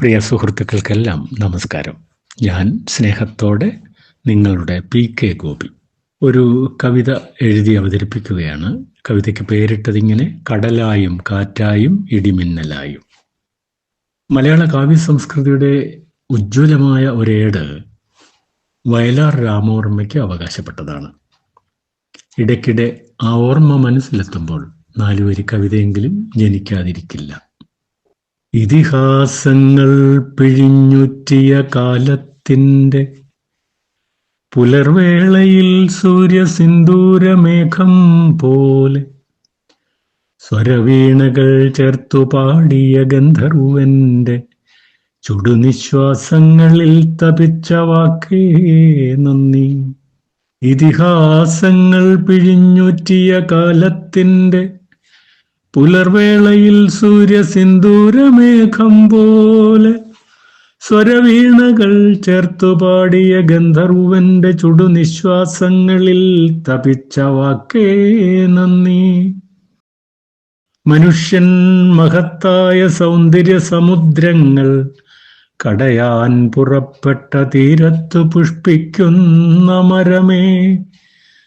പ്രിയ സുഹൃത്തുക്കൾക്കെല്ലാം നമസ്കാരം. ഞാൻ സ്നേഹത്തോടെ നിങ്ങളുടെ പി കെ ഗോപി. ഒരു കവിത എഴുതി അവതരിപ്പിക്കുകയാണ്. കവിതയ്ക്ക് പേരിട്ടതിങ്ങനെ കടലായും കാറ്റായും ഇടിമിന്നലായും. മലയാള കാവ്യ സംസ്കൃതിയുടെ ഉജ്ജ്വലമായ ഒരേട് വയലാർ രാമവർമ്മയ്ക്ക് അവകാശപ്പെട്ടതാണ്. ഇടയ്ക്കിടെ ആ ഓർമ്മ മനസ്സിലെത്തുമ്പോൾ നാലുവരി കവിതയെങ്കിലും ജനിക്കാതിരിക്കില്ല. ഇതിഹാസങ്ങൾ പിഴിഞ്ഞുറ്റിയ കാലത്തിന്റെ പുലർവേളയിൽ സൂര്യസിന്ദൂരമേഘം പോലെ സ്വരവീണകൾ ചേർത്തു പാടിയ ഗന്ധർവന്റെ ചുടുനിശ്വാസങ്ങളിൽ തപിച്ച വാക്കേ നന്ദി. ഇതിഹാസങ്ങൾ പിഴിഞ്ഞുറ്റിയ കാലത്തിന്റെ പുലർവേളയിൽ സൂര്യസിന്ദൂരമേഘം പോലെ സ്വരവീണകൾ ചേർത്തു പാടിയ ഗന്ധർവന്റെ ചുടുനിശ്വാസങ്ങളിൽ തപിച്ച വാക്കേ നന്ദി. മനുഷ്യൻ മഹത്തായ സൗന്ദര്യ സമുദ്രങ്ങൾ കടയാൻ പുറപ്പെട്ട തീരത്തു പുഷ്പിക്കുന്ന മരമേ.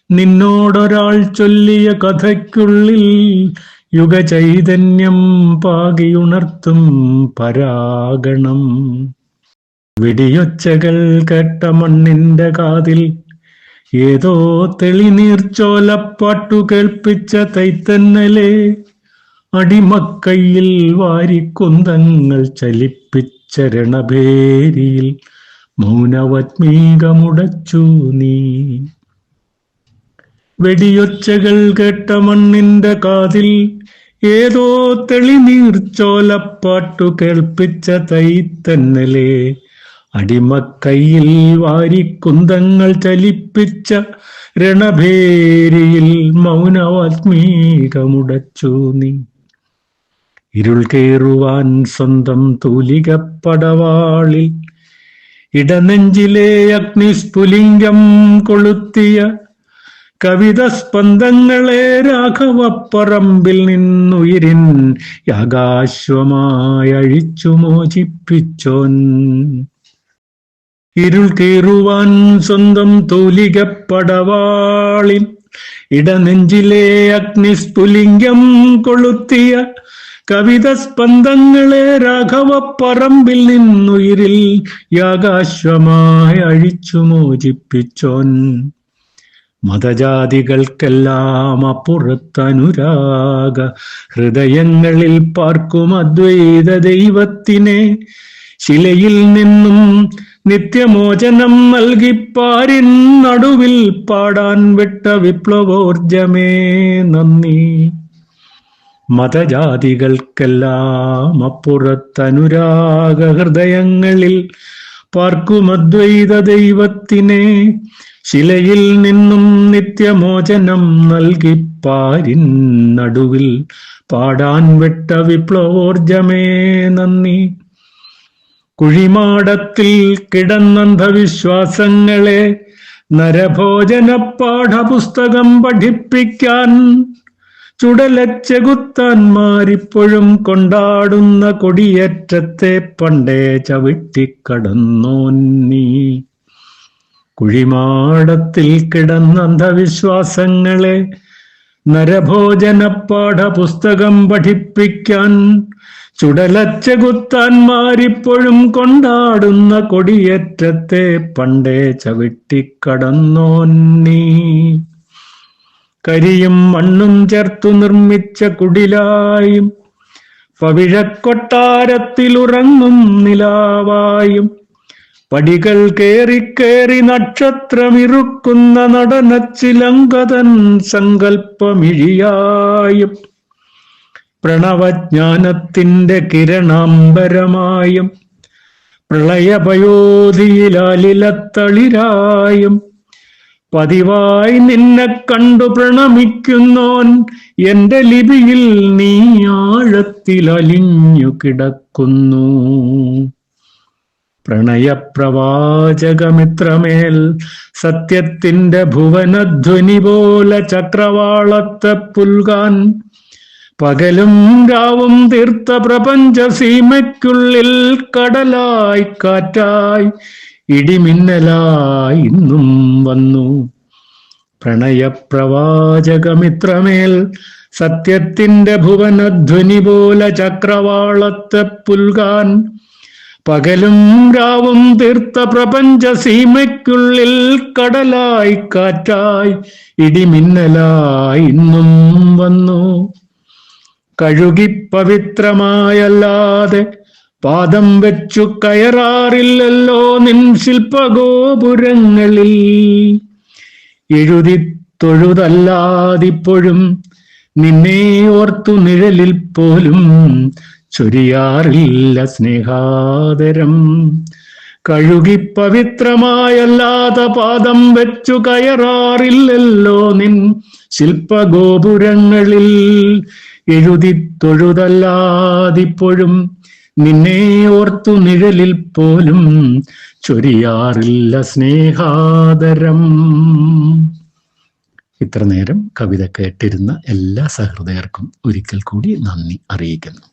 നിന്നോടൊരാൾ ചൊല്ലിയ കഥയ്ക്കുള്ളിൽ യുഗചൈതന്യം പാകിയുണർത്തും പരാഗണം. വെടിയൊച്ചകൾ കേട്ട മണ്ണിന്റെ കാതിൽ ഏതോ തെളിനീർച്ചോലപ്പാട്ടു കേൾപ്പിച്ച തൈത്തന്നലെ അടിമക്കയിൽ വാരിക്കുന്തങ്ങൾ ചലിപ്പിച്ച രണഭേരിയിൽ മൗനവത്മീകമുടച്ചു നീ. വെടിയൊച്ചകൾ കേട്ട മണ്ണിന്റെ കാതിൽ ഏതോ തെളിനീർച്ചോലപ്പാട്ടു കേൾപ്പിച്ച തൈത്തന്നലെ അടിമക്കൈയിൽ വാരിക്കുന്തങ്ങൾ ചലിപ്പിച്ച രണഭേരിയിൽ മൗനവാത്മീകമുടച്ചു നീ. ഇരുൾ കയറുവാൻ സ്വന്തം തൂലികപ്പടവാളിൽ ഇടനെഞ്ചിലെ അഗ്നിസ്ഫുലിംഗം കൊളുത്തിയ കവിത സ്പന്ദങ്ങളെ രാഘവപ്പറമ്പിൽ നിന്നുയിരിൻ യാകാശ്വമായഴിച്ചു മോചിപ്പിച്ചോൻ. ഇരുൾ കീറുവാൻ സ്വന്തം തൂലികപ്പടവാളിൽ ഇടനെഞ്ചിലെ അഗ്നിസ്ഫുലിംഗം കൊളുത്തിയ കവിത സ്പന്ദങ്ങളെ രാഘവപ്പറമ്പിൽ നിന്നുയിരിൽ യാകാശ്വമായി അഴിച്ചു മോചിപ്പിച്ചോൻ. മതജാതികൾക്കെല്ലാം അപ്പുറത്തനുരാഗ ഹൃദയങ്ങളിൽ പാർക്കും അദ്വൈത ദൈവത്തിനെ. ശിലയിൽ നിന്നും നിത്യമോചനം നൽകിപ്പാരിൻ പാരിൻ നടുവിൽ പാടാൻ വിട്ട വിപ്ലവോർജമേ നന്ദി. മതജാതികൾക്കെല്ലാം അപ്പുറത്തനുരാഗ ഹൃദയങ്ങളിൽ പാർക്കും അദ്വൈത ദൈവത്തിനെ. ശിലയിൽ നിന്നും നിത്യമോചനം നൽകി പാരിൻ നടുവിൽ പാടാൻ വിട്ട വിപ്ലവോർജമേ നന്ദി. കുഴിമാടത്തിൽ കിടന്നന്ധവിശ്വാസങ്ങളെ നരഭോജന പാഠപുസ്തകം പഠിപ്പിക്കാൻ ചുടലച്ചെകുത്താന്മാരിപ്പോഴും കൊണ്ടാടുന്ന കൊടിയേറ്റത്തെ പണ്ടേ ചവിട്ടിക്കടന്നോൻ നീ കുഴിമാടത്തിൽ കിടന്ന അന്ധവിശ്വാസങ്ങളെ നരഭോജന പാഠപുസ്തകം പഠിപ്പിക്കാൻ ചുടലച്ച കുത്താൻമാരിപ്പോഴും കൊണ്ടാടുന്ന കൊടിയേറ്റത്തെ പണ്ടേ ചവിട്ടിക്കടന്നോൻ നീ കരിയും മണ്ണും ചേർത്തു നിർമ്മിച്ച കുടിലായും പവിഴക്കൊട്ടാരത്തിലുറങ്ങും നിലാവായും പടികൾ കേറി കേറി നക്ഷത്രമിറുക്കുന്ന നടനച്ചിലങ്കതൻ സങ്കല്പമിഴിയായും പ്രണവജ്ഞാനത്തിന്റെ കിരണാംബരമായും പ്രളയപയോധിയിലാലിലത്തളിരായും പതിവായി നിന്നെ കണ്ടു പ്രണമിക്കുന്നോൻ എന്റെ ലിപിയിൽ നീ ആഴത്തിൽ അലിഞ്ഞു കിടക്കുന്നു. പ്രണയപ്രവാചകമിത്രമേൽ സത്യത്തിന്റെ ഭുവനധ്വനി പോലെ ചക്രവാളത്തെ പുൽകാൻ പകലും രാവും തീർത്ത പ്രപഞ്ച സീമയ്ക്കുള്ളിൽ കടലായി കാറ്റായി ഇടിമിന്നലായി ഇന്നും വന്നു. പ്രണയപ്രവാചകമിത്രമേൽ സത്യത്തിന്റെ ഭുവനധ്വനി പോലെ ചക്രവാളത്തെ പുൽകാൻ പകലും രാവും തീർത്ത പ്രപഞ്ച സീമയ്ക്കുള്ളിൽ കടലായി കാറ്റായി ഇടിമിന്നലായി ഇന്നും വന്നു. കഴുകി പവിത്രമായല്ലാതെ പാദം വെച്ചു കയറാറില്ലല്ലോ നിൻ ശില്പഗോപുരങ്ങളിൽ. എഴുതി തൊഴുതല്ലാതിപ്പോഴും നിന്നെ ഓർത്തു നിഴലിൽ പോലും ചൊരിയാറില്ല സ്നേഹാദരം. കഴുകി പവിത്രമായല്ലാത പാദം വെച്ചു കയറാറില്ലല്ലോ നിൻ ശില്പഗോപുരങ്ങളിൽ. എഴുതി തൊഴുതല്ലാതിപ്പോഴും നിന്നെ ഓർത്തു നിഴലിൽ പോലും ചൊരിയാറില്ല സ്നേഹാദരം. ഇത്ര നേരം കവിത കേട്ടിരുന്ന എല്ലാ സഹൃദയർക്കും ഒരിക്കൽ കൂടി നന്ദി അറിയിക്കുന്നു.